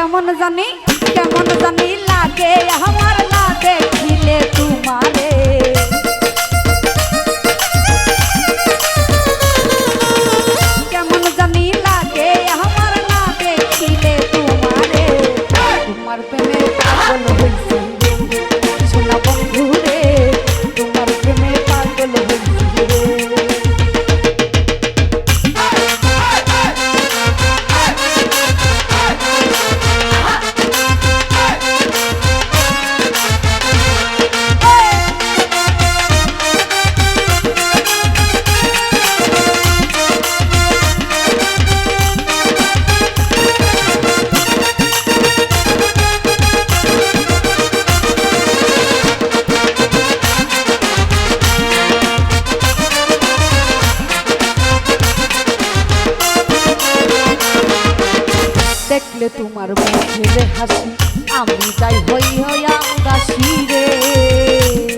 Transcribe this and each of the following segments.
কেমন জানি কেমন জানি লাগে। আমার ছেলে হাসি আমি তাই হই হই আম গাছি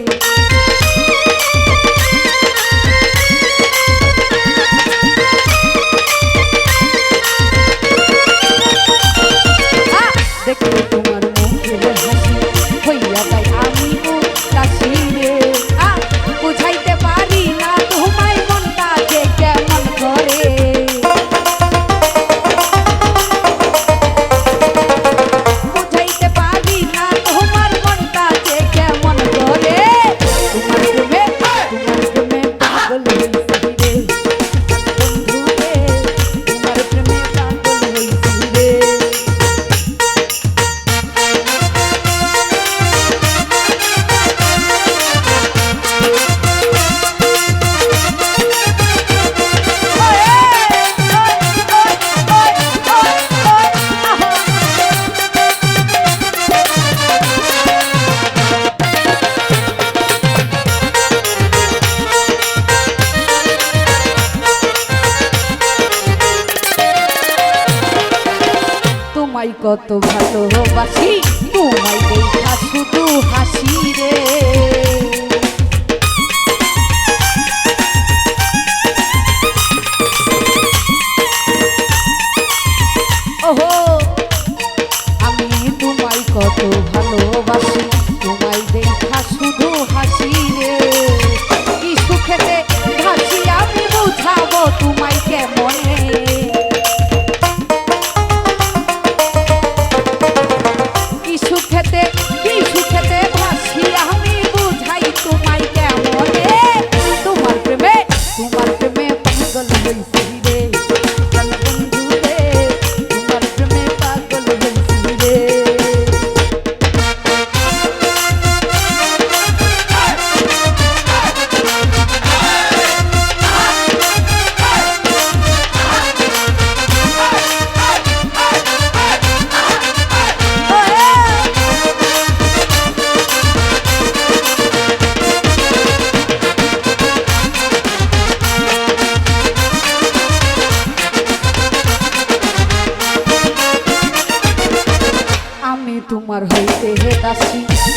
তোমায় কত ভালোবাসি তোমায় দেখা শুধু হাসি রে।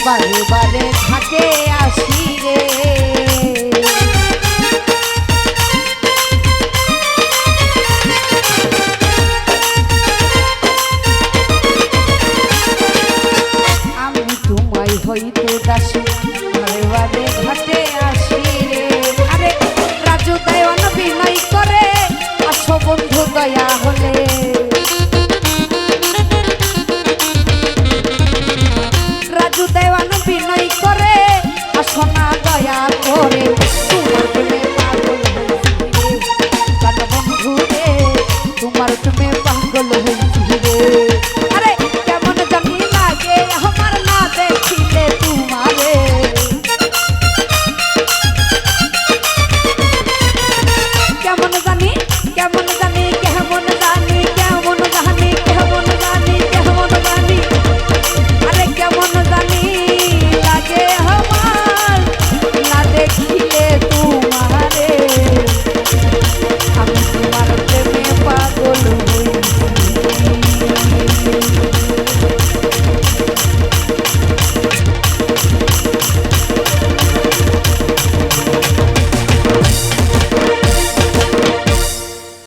Bà. করে